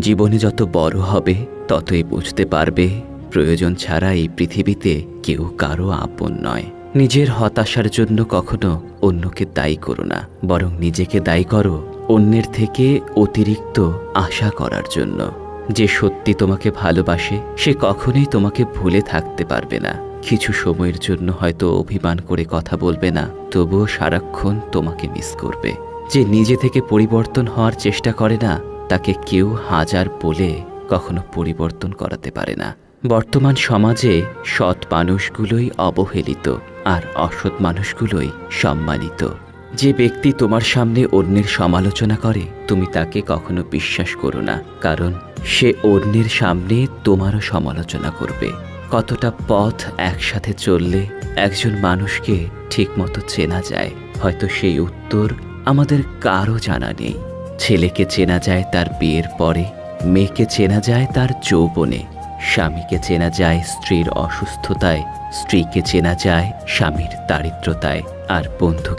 জীবনে যত বড় হবে, ততই বুঝতে পারবে, প্রয়োজন ছাড়া এই পৃথিবীতে কেউ কারও আপন নয়। নিজের হতাশার জন্য কখনো অন্যকে দায়ী করো না, বরং নিজেকে দায়ী করো অন্যের থেকে অতিরিক্ত আশা করার জন্য। যে সত্যি তোমাকে ভালোবাসে, সে কখনোই তোমাকে ভুলে থাকতে পারবে না। কিছু সময়ের জন্য হয়তো অভিমান করে কথা বলবে না, তবুও সারাক্ষণ তোমাকে মিস করবে। যে নিজে থেকে পরিবর্তন হওয়ার চেষ্টা করে না তাকে কেউ হাজার বলে কখনো পরিবর্তন করাতে পারে না। বর্তমান সমাজে সৎ মানুষগুলোই অবহেলিত আর অসৎ মানুষগুলোই সম্মানিত। যে ব্যক্তি তোমার সামনে অন্যের সমালোচনা করে, তুমি তাকে কখনো বিশ্বাস করো না, কারণ সে অন্যের সামনে তোমারও সমালোচনা করবে। কতটা পথ একসাথে চললে একজন মানুষকে ঠিকমতো চেনা যায়, হয়তো সেই উত্তর আমাদের কারও জানা নেই। ছেলেকে চেনা যায় তার বিয়ের পরে, মেয়েকে চেনা যায় তার যৌবনে, স্বামীকে চেনা যায় স্ত্রীর অসুস্থতায়, স্ত্রীকে চেনা যায় স্বামীর দারিদ্রতায় আর বন্ধুকে